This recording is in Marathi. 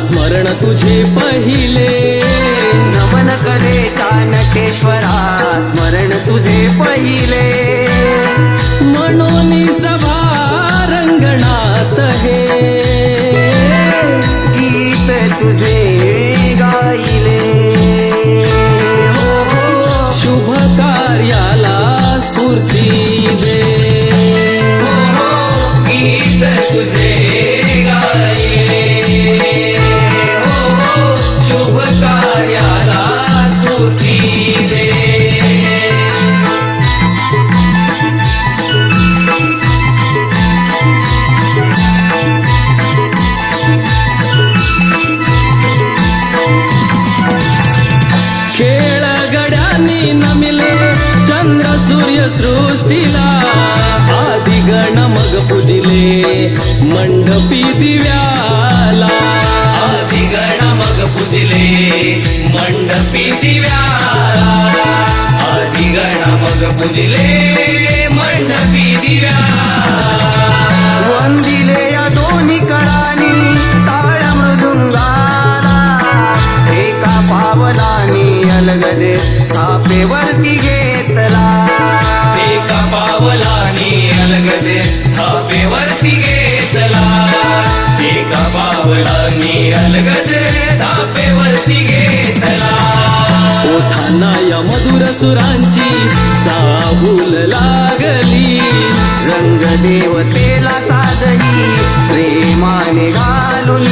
स्मरण तुझे पहिले. नमन कले चाणकेश्वरा स्मरण तुझे पहिले. म्हणून सभा रंगणात हे गीत तुझे गाईले शुभ कार्याला स्फूर्ती दे. गीत तुझे नमिले चंद्र सूर्य सृष्टीला. आधी गण मग पूजिले मंडपी दिव्याला. आधी गण मग पूजले मंडपी दिव्याला. आधी गण मग पूजले थापेवरती घेतला. एका पावलानी अलगदे थापेवरती घेतला. एका पावलानी अलगदे थापेवरती घेतला. ओठांना या मधुर सुरांची चाहूल लागली. रंग देवतेला साधही प्रेमाने घालून